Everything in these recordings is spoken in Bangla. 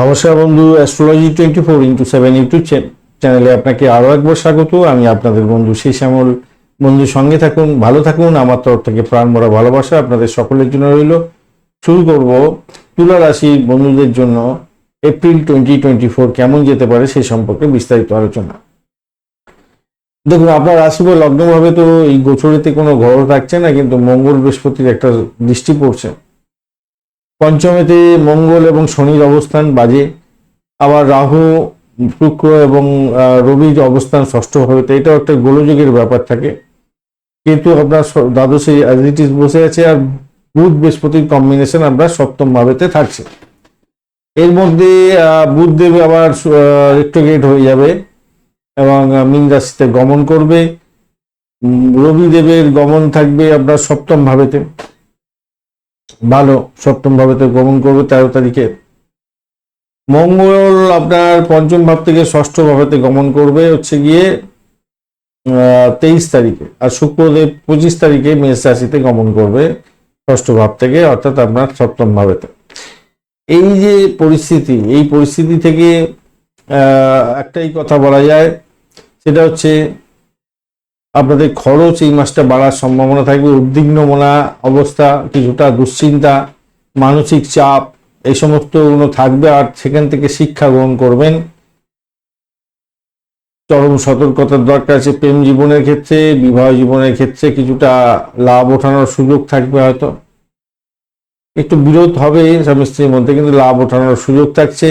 নমস্কার বন্ধু astrology twenty four into seven YouTube চ্যানেলে আপনাকে আরও একবার স্বাগত। আমি আপনাদের বন্ধু শেষ আমল বন্ধুর সঙ্গে থাকুন, ভালো থাকুন। আমার তরফ থেকে প্রাণ ভরা ভালোবাসা আপনাদের সকলের জন্য রইল। শুরু করব তুলা রাশির বন্ধুদের জন্য। এপ্রিল টোয়েন্টি টোয়েন্টি ফোর কেমন যেতে পারে সে সম্পর্কে বিস্তারিত আলোচনা। দেখুন, আপনার রাশি বা লগ্নভাবে তো এই গোচরেতে কোনো ঘর থাকছে না, কিন্তু মঙ্গল বৃহস্পতির একটা দৃষ্টি পড়ছে। পঞ্চমেতে মঙ্গল এবং শনির অবস্থান বাজে। আবার রাহু শুক্র এবং রবির অবস্থান ষষ্ঠ হবে তো এটাও একটা গোলযোগের ব্যাপার থাকে। কিন্তু আপনার দ্বাদশে অ্যাজ ইট ইজ বসে আছে আর বুধ বৃহস্পতির কম্বিনেশন আপনার সপ্তম ভাবেতে থাকছে। এর মধ্যে আহ, বুধ দেব আবার রেক্টোগেট হয়ে যাবে এবং মীন রাশিতে গমন করবে। উম, রবি দেবের গমন থাকবে আপনার সপ্তম ভাবেতে ভালো সপ্তম ভাবেতে গমন করবে তেরো তারিখে। মঙ্গল আপনার পঞ্চম ভাব থেকে ষষ্ঠ ভাবেতে গমন করবে হচ্ছে গিয়ে তেইশ তারিখে। আর শুক্রদেব পঁচিশ তারিখে মেষ রাশিতে গমন করবে ষষ্ঠ ভাব থেকে, অর্থাৎ আপনার সপ্তম ভাবেতে এই যে পরিস্থিতি, এই পরিস্থিতি থেকে একটাই কথা বলা যায়, সেটা হচ্ছে আপনাদের খরচ এই মাসটা বাড়ার সম্ভাবনা থাকবে উদ্বিগ্নমনা অবস্থা, কিছুটা দুশ্চিন্তা, মানসিক চাপ, এই সমস্তগুলো থাকবে আর সেখান থেকে শিক্ষা গ্রহণ করবেন। চরম সতর্কতার দরকার আছে প্রেম জীবনের ক্ষেত্রে, বিবাহ জীবনের ক্ষেত্রে কিছুটা লাভ ওঠানোর সুযোগ থাকবে হয়তো। একটু বিরোধ হবে স্বামী স্ত্রীর মধ্যে, কিন্তু লাভ ওঠানোর সুযোগ থাকছে।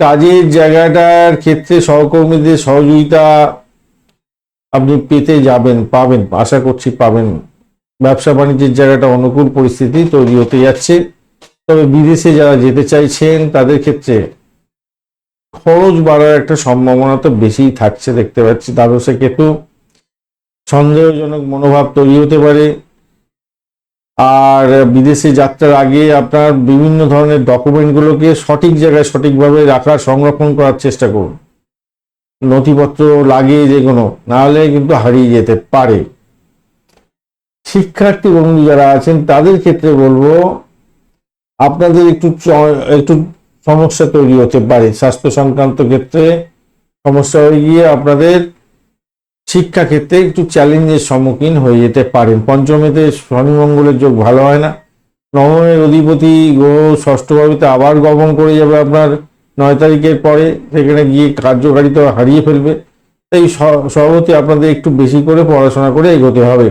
কাজের জায়গাটার ক্ষেত্রে সহকর্মীদের সহযোগিতা আপনি পেতে যাবেন, পাবেন, আশা করছি পাবেন। ব্যবসা বাণিজ্যের জায়গাটা অনুকূল পরিস্থিতি তৈরি হতে যাচ্ছে। তবে বিদেশে যারা যেতে চাইছেন, তাদের ক্ষেত্রে খরচ বাড়ার একটা সম্ভাবনা তো বেশিই থাকছে, দেখতে পাচ্ছি। দ্বাদশে কেতু সন্দেহজনক মনোভাব তৈরি হতে পারে। আর বিদেশে যাত্রার আগে আপনার বিভিন্ন ধরনের ডকুমেন্টগুলোকে সঠিক জায়গায় সঠিকভাবে রাখার সংরক্ষণ করার চেষ্টা করুন। নথিপত্র লাগে যে কোনো, নাহলে কিন্তু হারিয়ে যেতে পারে। শিক্ষার্থী বন্ধু যারা আছেন, তাদের ক্ষেত্রে বলব, আপনাদের একটু একটু সমস্যা তৈরি হতে পারে। স্বাস্থ্য সংক্রান্ত ক্ষেত্রে সমস্যা হয়ে গিয়ে আপনাদের শিক্ষা ক্ষেত্রে একটু চ্যালেঞ্জের সম্মুখীন হয়ে যেতে পারেন। পঞ্চমেতে শনি মঙ্গলের যোগ ভালো হয় না। নবমের অধিপতি গ্রহ ষষ্ঠ ভাবেতে আবার গমন করে যাবে আপনার নয় তারিখের পরে সেখানে গিয়ে কার্যকারিতা হারিয়ে ফেলবে। তাই সভাপতি আপনাদের একটু বেশি করে পড়াশোনা করে এগোতে হবে।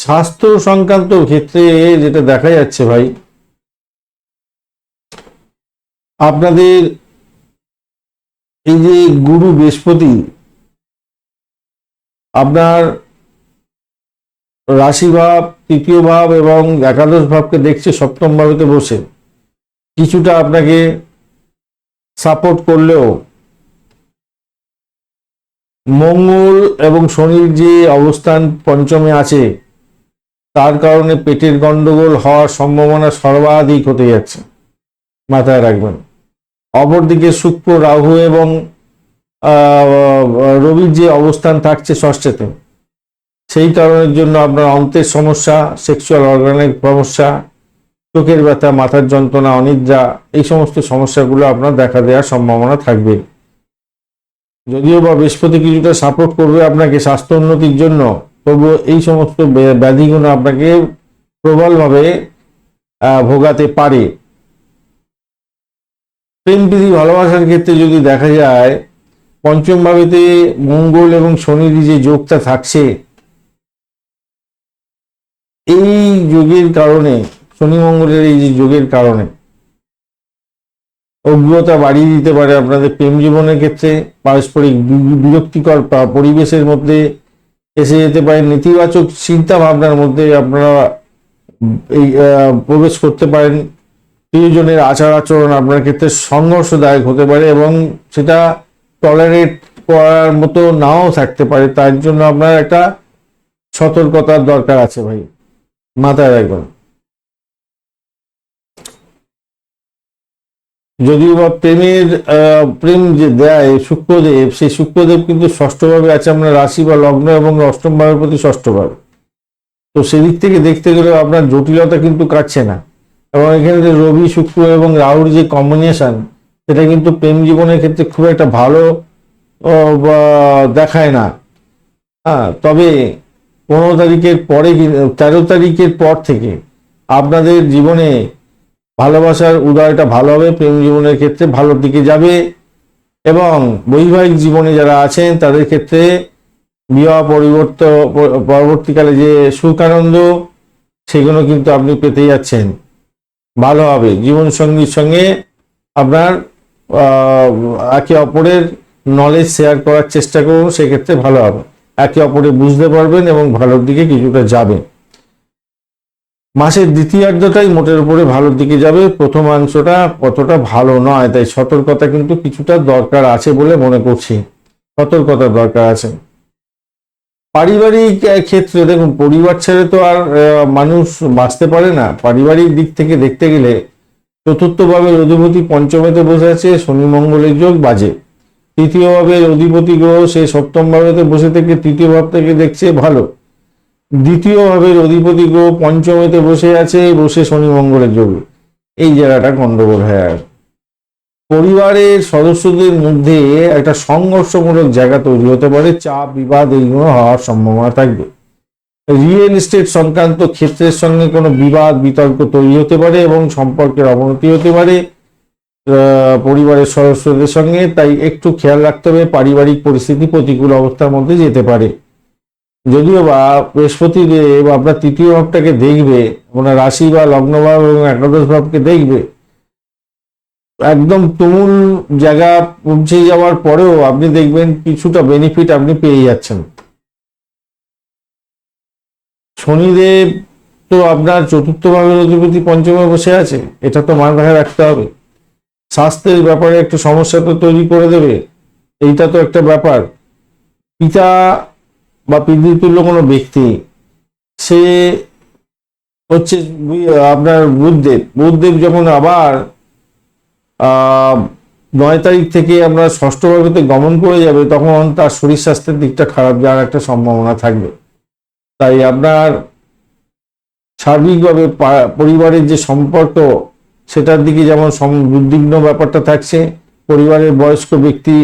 স্বাস্থ্য সংক্রান্ত ক্ষেত্রে যেটা দেখা যাচ্ছে ভাই, আপনাদের এই যে গুরু বৃহস্পতি, আপনার রাশি ভাব, তৃতীয় ভাব এবং একাদশ ভাবকে দেখছে সপ্তম ভাবেতে বসে। কিছুটা আপনাকে সাপোর্ট করলেও মঙ্গল এবং শনির যে অবস্থান পঞ্চমে আছে, তার কারণে পেটের গন্ডগোল হওয়ার সম্ভাবনা সর্বাধিক হতে যাচ্ছে। মাথায় রাখবেন। অপরদিকে শুক্র, রাহু এবং রবির যে অবস্থান থাকছে ষষ্ঠেতে, সেই কারণের জন্য আপনার অন্তের সমস্যা সেক্সুয়াল অর্গানের সমস্যা চোখের ব্যথা, মাথার যন্ত্রণা, অনিদ্রা, এই সমস্ত সমস্যাগুলো আপনার দেখা দেওয়ার সম্ভাবনা থাকবে। যদিও বা বৃহস্পতি কিছুটা সাপোর্ট করবে আপনাকে স্বাস্থ্য উন্নতির জন্য, তবুও এই সমস্ত ব্য- ব্যাধিগুলো আপনাকে প্রবলভাবে ভোগাতে পারে। প্রেম, প্রীতি, ভালোবাসার ক্ষেত্রে যদি দেখা যায়, পঞ্চম ভাবেতে মঙ্গল এবং শনির যে যোগটা থাকছে, এই যোগের কারণে শনি মঙ্গলের এই যে যোগের কারণে অজ্ঞতা বাড়িয়ে দিতে পারে আপনাদের প্রেম জীবনের ক্ষেত্রে, পারস্পরিক বিরক্তিকর পরিবেশের মধ্যে এসে যেতে পারে, নেতিবাচক চিন্তা ভাবনার মধ্যে আপনারা এই প্রবেশ করতে পারেন। প্রিয়জনের আচার আচরণ আপনার ক্ষেত্রে সংঘর্ষদায়ক হতে পারে এবং সেটা টলারেট করার মতো নাও থাকতে পারে। তার জন্য আপনার একটা সতর্কতার দরকার আছে ভাই। মাথায় রাখবেন। যদিও বা প্রেমের প্রেম যে দেয় শুক্রদেব, সেই শুক্রদেব কিন্তু ষষ্ঠভাবে আছে আপনার রাশি বা লগ্ন এবং অষ্টম ভাবের প্রতি ষষ্ঠভাবে। তো সেদিক থেকে দেখতে গেলে আপনার জটিলতা কিন্তু কাটছে না। এবং এখানে যে রবি, শুক্র এবং রাহুর যে কম্বিনেশন সেটা কিন্তু প্রেম জীবনের ক্ষেত্রে খুব একটা ভালো দেখায় না। হ্যাঁ তবে পনেরো তারিখের পরে তেরো তারিখের পর থেকে আপনাদের জীবনে ভালোবাসার উদয়টা ভালো হবে, প্রেম জীবনের ক্ষেত্রে ভালোর দিকে যাবে এবং বৈবাহিক জীবনে যারা আছেন, তাদের ক্ষেত্রে বিবাহ পরিবর্তন পরবর্তীকালে যে সুখ আনন্দ সেগুলো কিন্তু আপনি পেতে যাচ্ছেন। ভালো হবে। জীবন সঙ্গীর সঙ্গে আপনার একে অপরের নলেজ শেয়ার করার চেষ্টা করুন, সেক্ষেত্রে ভালো হবে। একে অপরে বুঝতে পারবেন এবং ভালোর দিকে কিছুটা যাবে মাসের দ্বিতীয়ার্ধটাই মোটের উপরে ভালোর দিকে যাবে। প্রথমাংশটা অতটা ভালো নয়, তাই সতর্কতা কিন্তু কিছুটা দরকার আছে বলে মনে করছি। সতর্কতা দরকার আছে। পারিবারিক ক্ষেত্রে দেখুন, পরিবার ছেড়ে তো আর মানুষ বাঁচতে পারে না। পারিবারিক দিক থেকে দেখতে গেলে চতুর্থভাবে অধিপতি পঞ্চমেতে বসে আছে, শনি মঙ্গলের যোগ বাজে। তৃতীয়ভাবে অধিপতি গ্রহ সে সপ্তম বসে থেকে তৃতীয় ভাব থেকে দেখছে ভালো। দ্বিতীয় ভাবের অধিপতি গ্রহ পঞ্চমেতে বসে আছে, বসে শনি মঙ্গলের যোগ। এই জায়গাটা গন্ডগোল হয়ে আছে। পরিবারের সদস্যদের মধ্যে একটা সংঘর্ষমূলক জায়গা তৈরি হতে পারে, চাপ, বিবাদ এইগুলো হওয়ার সম্ভাবনা থাকবে। রিয়েল এস্টেট সংক্রান্ত ক্ষেত্রের সঙ্গে কোনো বিবাদ, বিতর্ক তৈরি হতে পারে এবং সম্পর্কের অবনতি হতে পারে পরিবারের সদস্যদের সঙ্গে। তাই একটু খেয়াল রাখতে হবে, পারিবারিক পরিস্থিতি প্রতিকূল অবস্থার মধ্যে যেতে পারে। যদিও বা বৃহস্পতি দেব আপনার তৃতীয় ভাবটাকে দেখবে আপনার রাশি বা লগ্ন ভাব এবং একাদশ ভাবকে দেখবে, একদম তুমুল জায়গা পৌঁছে যাওয়ার পরেও আপনি দেখবেন কিছুটা বেনিফিট আপনি পেয়ে যাচ্ছেন। শনিদেব তো আপনার চতুর্থ ভাবের অধিপতি পঞ্চমে বসে আছে, এটা তো মাথায় রাখতে হবে। স্বাস্থ্যের ব্যাপারে একটু সমস্যা তো তৈরি করে দেবে, এইটা তো একটা ব্যাপার। পিতা বা পিতৃতুল্য কোনো ব্যক্তি, সে হচ্ছে আপনার বুদ্ধদেব। বুদ্ধদেব যখন আবার নয় তারিখ থেকে আমরা ষষ্ঠ ভাবেতে গমন করে যাবে, তখন তার শরীর স্বাস্থ্যের দিকটা খারাপ যাওয়ার একটা সম্ভাবনা থাকবে। তাই আপনার সার্বিকভাবে পরিবারের যে সম্পর্ক, সেটার দিকে যেমন উদ্বিগ্ন ব্যাপারটা থাকছে, পরিবারের বয়স্ক ব্যক্তি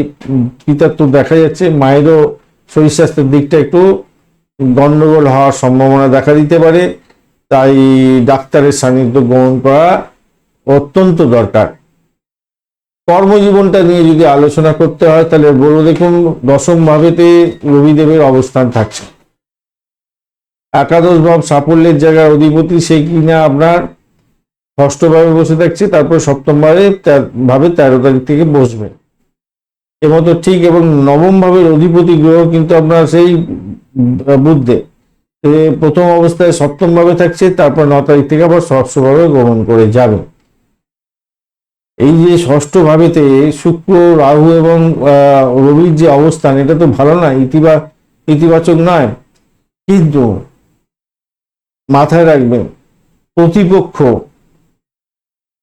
পিতার তো দেখা যাচ্ছে, মায়েরও শরীর স্বাস্থ্যের দিকটা একটু গন্ডগোল হওয়ার সম্ভাবনা দেখা দিতে পারে, তাই ডাক্তারের সান্নিধ্য গ্রহণ করা অত্যন্ত দরকার। কর্মজীবনটা নিয়ে যদি আলোচনা করতে হয়, তাহলে বড় দেখুন, দশম ভাবেতে রবিদেবের অবস্থান থাকছে। একাদশ ভাব সাফল্যের জায়গার অধিপতি সে কিনা আপনার ষষ্ঠ ভাবে বসে থাকছে, তারপর সপ্তম ভাবে ভাবে তেরো তারিখ থেকে বসবে এমতো ঠিক এবং নবম ভাবের অধিপতি গ্রহ কিন্তু আপনার সেই বুদ্ধে প্রথম অবস্থায় সপ্তম ভাবে থাকছে, তারপর ন তারিখ থেকে আবার ষষ্ঠ ভাবে গ্রহণ করে যাবে। এই যে ষষ্ঠ ভাবেতে শুক্র, রাহু এবং রবির যে অবস্থান, এটা তো ভালো না, ইতিবা, ইতিবাচক নয়। কিন্তু মাথায় রাখবেন, প্রতিপক্ষ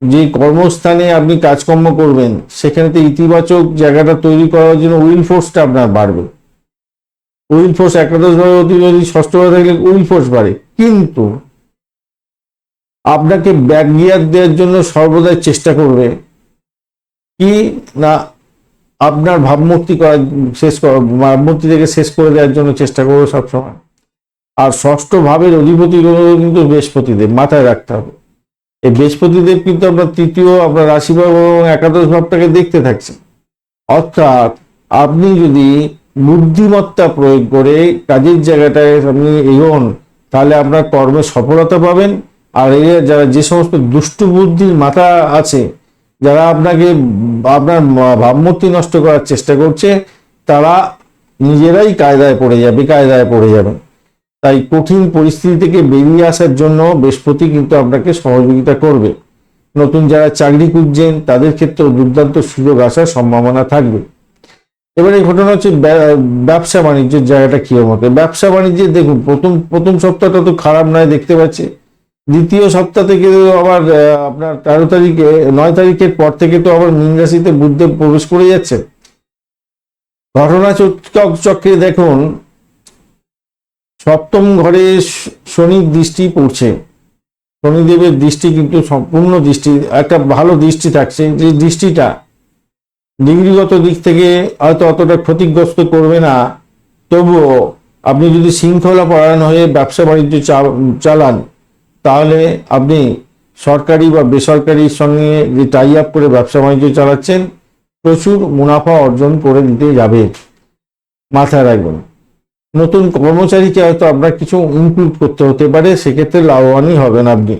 যে কর্মস্থানে আপনি কাজকর্ম করবেন সেখানে তো ইতিবাচক জায়গাটা তৈরি করার জন্য উইল ফোর্সটা আপনার বাড়বে। উইল ফোর্স একাদশ ভাবে অতিবাদী ষষ্ঠ ভাবে থাকলে উইল ফোর্স বাড়ে। কিন্তু আপনাকে ব্যাক গিয়ার দেওয়ার জন্য সর্বদাই চেষ্টা করবে কি না আপনার ভাবমূর্তি করা, শেষ ভাবমূর্তি থেকে শেষ করে দেওয়ার জন্য চেষ্টা করবে সবসময়। আর ষষ্ঠ ভাবের অধিপতি কিন্তু বৃহস্পতিদের মাথায় রাখতে হবে। এই বৃহস্পতিদেব কিন্তু আপনার তৃতীয় আপনার রাশিভাব এবং একাদশ ভাবটাকে দেখতে থাকছে। অর্থাৎ আপনি যদি বুদ্ধিমত্তা প্রয়োগ করে কাজের জায়গাটায় আপনি এগোন তাহলে আপনার কর্মে সফলতা পাবেন। আর এই যারা যে সমস্ত দুষ্টু বুদ্ধির মাথা আছে, যারা আপনাকে আপনার ভাবমূর্তি নষ্ট করার চেষ্টা করছে, তারা নিজেরাই কায়দায় পড়ে যাবে, কায়দায় পড়ে যাবে তাই কঠিন পরিস্থিতি থেকে বেরিয়ে আসার জন্য বৃহস্পতি কিন্তু আপনাকে সহযোগিতা করবে। নতুন যারা চাকরি খুঁজছেন, তাদের ক্ষেত্রেও দুর্দান্ত সুযোগ আসার সম্ভাবনা থাকবে। এবারে ঘটনা হচ্ছে ব্যবসা বাণিজ্যের জায়গাটা কি মতে ব্যবসা বাণিজ্যে দেখুন, প্রথম প্রথম সপ্তাহটা তো খারাপ নয় দেখতে পাচ্ছি। দ্বিতীয় সপ্তাহ থেকে আবার আপনার তেরো তারিখে, নয় তারিখের পর থেকে তো আবার মীন রাশিতে বুদ্ধদেব প্রবেশ করে যাচ্ছে। ঘটনা চক চক্রে দেখুন সপ্তম ঘরে শনির দৃষ্টি পড়ছে। শনিদেবের দৃষ্টি কিন্তু সম্পূর্ণ দৃষ্টি, একটা ভালো দৃষ্টি থাকছে। যে দৃষ্টিটা ডিগ্রিগত দিক থেকে হয়তো অতটা ক্ষতিগ্রস্ত করবে না। তবুও আপনি যদি শৃঙ্খলা পরায়ণ হয়ে ব্যবসা বাণিজ্য চালান, তাহলে আপনি সরকারি বা বেসরকারির সঙ্গে যে টাই আপ করে ব্যবসা বাণিজ্য চালাচ্ছেন, প্রচুর মুনাফা অর্জন করে দিতে যাবে। মাথায় রাখবেন। নতুন কর্মচারীকে হয়তো আপনার কিছু ইনক্লুড করতে হতে পারে, সেক্ষেত্রে লাভবানই হবেন আপনি।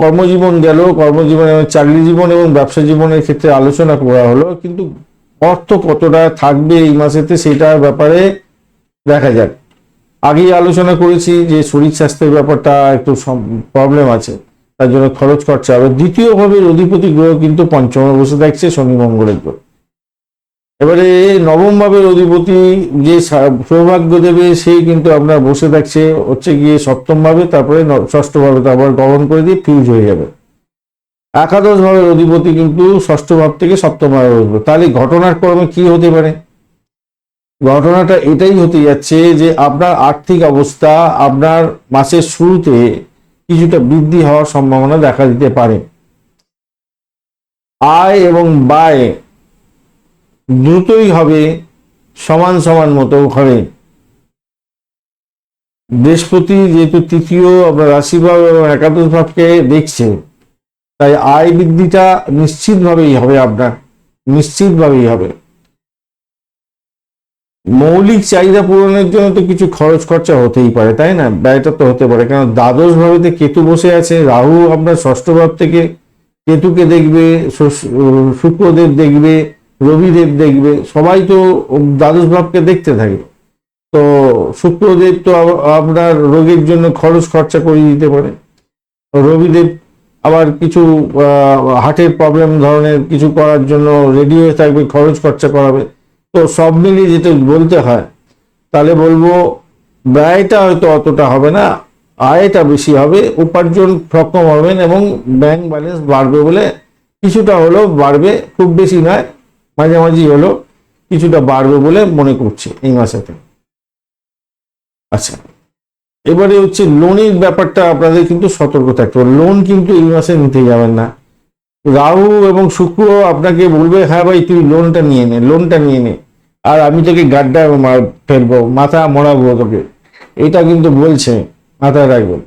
কর্মজীবন গেল, কর্মজীবন এবং চাকরি জীবন এবং ব্যবসা জীবনের ক্ষেত্রে আলোচনা করা হলো, কিন্তু অর্থ কতটা থাকবে এই মাসেতে সেটার ব্যাপারে দেখা যাক। আগেই আলোচনা করেছি যে শরীর স্বাস্থ্যের ব্যাপারটা একটু প্রবলেম আছে, তার জন্য খরচ খরচা হবে। দ্বিতীয়ভাবে অধিপতি গ্রহ কিন্তু পঞ্চমে বসে থাকছে শনি মঙ্গলের গ্রহ এবারে নবম ভাবের অধিপতি যে সৌভাগ্য দেবে সেই কিন্তু আপনার বসে থাকছে, হচ্ছে গিয়ে সপ্তম ভাবে, তারপরে ষষ্ঠ ভাবে তারপর গমন করে দিয়ে ফিউজ হয়ে যাবে। একাদশ ভাবের অধিপতি কিন্তু ষষ্ঠ ভাব থেকে সপ্তম ভাবে বসবে। তাহলে ঘটনার ক্রমে কি হতে পারে? ঘটনাটা এটাই হতে যাচ্ছে যে আপনার আর্থিক অবস্থা আপনার মাসের শুরুতে কিছুটা বৃদ্ধি হওয়ার সম্ভাবনা দেখা দিতে পারে। আয় এবং ব্যয় দ্রুতই হবে সমান সমান মতো হবে বৃহস্পতি যেহেতু তৃতীয় আপনার রাশিভাব এবং একাদশ ভাবকে দেখছে তাই আয় বৃদ্ধিটা নিশ্চিতভাবেই হবে আপনার, নিশ্চিতভাবেই হবে। মৌলিক চাহিদা পূরণের জন্য তো কিছু খরচ খরচা হতেই পারে, তাই না? ব্যয়টা তো হতে পারে কারণ দ্বাদশ ভাবেতে কেতু বসে আছে, রাহু আপনার ষষ্ঠ ভাব থেকে কেতুকে দেখবে শুক্রদেব দেখবে রবিদেব দেখবে, সবাই তো দ্বাদশ ভাবকে দেখতে থাকে। তো শুক্রদেব তো আপনার রোগের জন্য খরচ খরচা করে দিতে পারে। রবিদেব আবার কিছু হার্টের প্রবলেম ধরনের কিছু করার জন্য রেডি হয়ে থাকবে, খরচ খরচা করাবে। তো সব মিলিয়ে যেটা বলতে হয়, তাহলে বলব ব্যয়টা হয়তো অতটা হবে না, আয়টা বেশি হবে, উপার্জন সক্ষম হবেন এবং ব্যাংক ব্যালেন্স বাড়বে বলে কিছুটা হলেও বাড়বে, খুব বেশি নয়। মাঝামাঝি হলো কিছুটা বাড়বে বলে মনে করছে এই মাসেতে। আচ্ছা এবারে হচ্ছে লোনের ব্যাপারটা আপনাদের কিন্তু সতর্ক থাকতে হবে। লোন কিন্তু এই মাসে নিতে যাবেন না। রাহু এবং শুক্র আপনাকে বলবে হ্যাঁ ভাই, তুই লোনটা নিয়ে নে, লোনটা নিয়ে নে। আর আমি তোকে গাড্ডা ফেলব, মাথা মরাবো তোকে। এটা কিন্তু বলছে, মাথায় রাখবেন।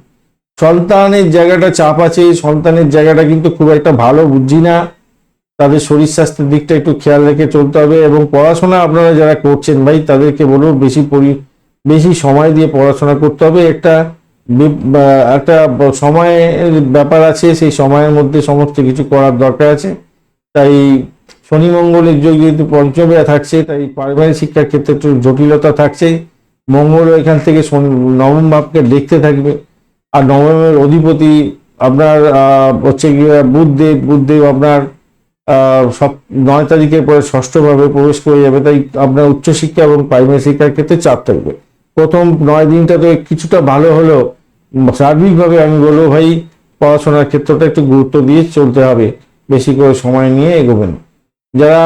সন্তানের জায়গাটা চাপ আছে, সন্তানের জায়গাটা কিন্তু খুব একটা ভালো বুঝছি না। তাদের শরীর স্বাস্থ্যের দিকটা একটু খেয়াল রেখে চলতে হবে এবং পড়াশোনা আপনারা যারা করছেন ভাই, তাদেরকে বলব বেশি পরি, বেশি সময় দিয়ে পড়াশোনা করতে হবে। একটা একটা সময়ের ব্যাপার আছে, সেই সময়ের মধ্যে সমস্ত কিছু করার দরকার আছে। তাই শনি মঙ্গলের যোগ যেহেতু পঞ্চমে থাকছে, তাই পারিবারিক শিক্ষার ক্ষেত্রে একটু জটিলতা থাকছে। মঙ্গল এখান থেকে শনি- নবম ভাবকে দেখতে থাকবে। আর নবমের অধিপতি আপনার হচ্ছে বুধদেব বুধদেব আপনার সব নয় তারিখের পরে ষষ্ঠভাবে প্রবেশ করে যাবে, তাই আপনার উচ্চশিক্ষা এবং প্রাইমারি শিক্ষার ক্ষেত্রে চাপ থাকবে। প্রথম নয় দিনটা তো কিছুটা ভালো হলেও সার্বিকভাবে আমি বলব ভাই, পড়াশোনার ক্ষেত্রটা একটু গুরুত্ব দিয়ে চলতে হবে, বেশি করে সময় নিয়ে এগোবেন। যারা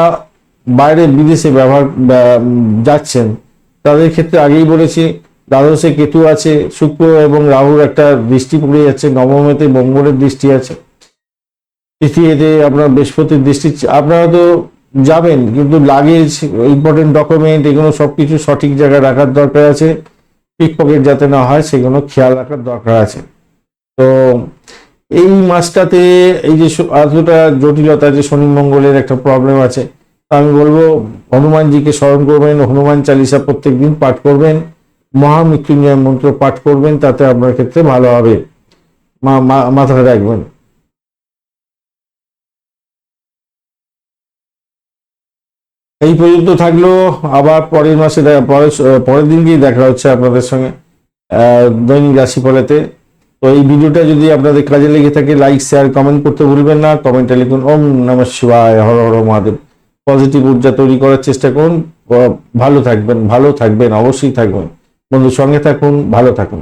বাইরে বিদেশে ব্যবহার যাচ্ছেন, তাদের ক্ষেত্রে আগেই বলেছি, দ্বাদশে কেতু আছে, শুক্র এবং রাহুর একটা দৃষ্টি পড়ে যাচ্ছে, নবমেতে মঙ্গলের দৃষ্টি আছে। তৃতীয়তে আপনার বৃহস্পতির দৃষ্টি আপনারা তো যাবেন, কিন্তু লাগেজ ইম্পর্টেন্ট ডকুমেন্ট এগুলো সবকিছু সঠিক জায়গায় রাখার দরকার আছে। পিকপকেট যাতে না হয়, সেগুলো খেয়াল রাখার দরকার আছে। তো এই মাসটাতে এই যে এতটা জটিলতা যে শনি মঙ্গলের একটা প্রবলেম আছে। তা আমি বলব, হনুমানজিকে স্মরণ করবেন, হনুমান চালিসা প্রত্যেকদিন পাঠ করবেন, মহামৃত্যুঞ্জয় মন্ত্র পাঠ করবেন, তাতে আপনার ক্ষেত্রে ভালো হবে। মাথায় রাখবেন। এই পর্যন্ত থাকল। আবার পরের মাসে পরের পরের দিনকেই দেখা হচ্ছে আপনাদের সঙ্গে দৈনিক রাশিফলেতে। তো এই ভিডিওটা যদি আপনাদের কাজে লেগে থাকে লাইক শেয়ার কমেন্ট করতে ভুলবেন না। কমেন্টে লিখুন, ওম নম শিবায়, হর হর মহাদেব। পজিটিভ ঊর্জা তৈরি করার চেষ্টা করুন। ভালো থাকবেন ভালো থাকবেন, অবশ্যই থাকবেন। বন্ধুর সঙ্গে থাকুন, ভালো থাকুন।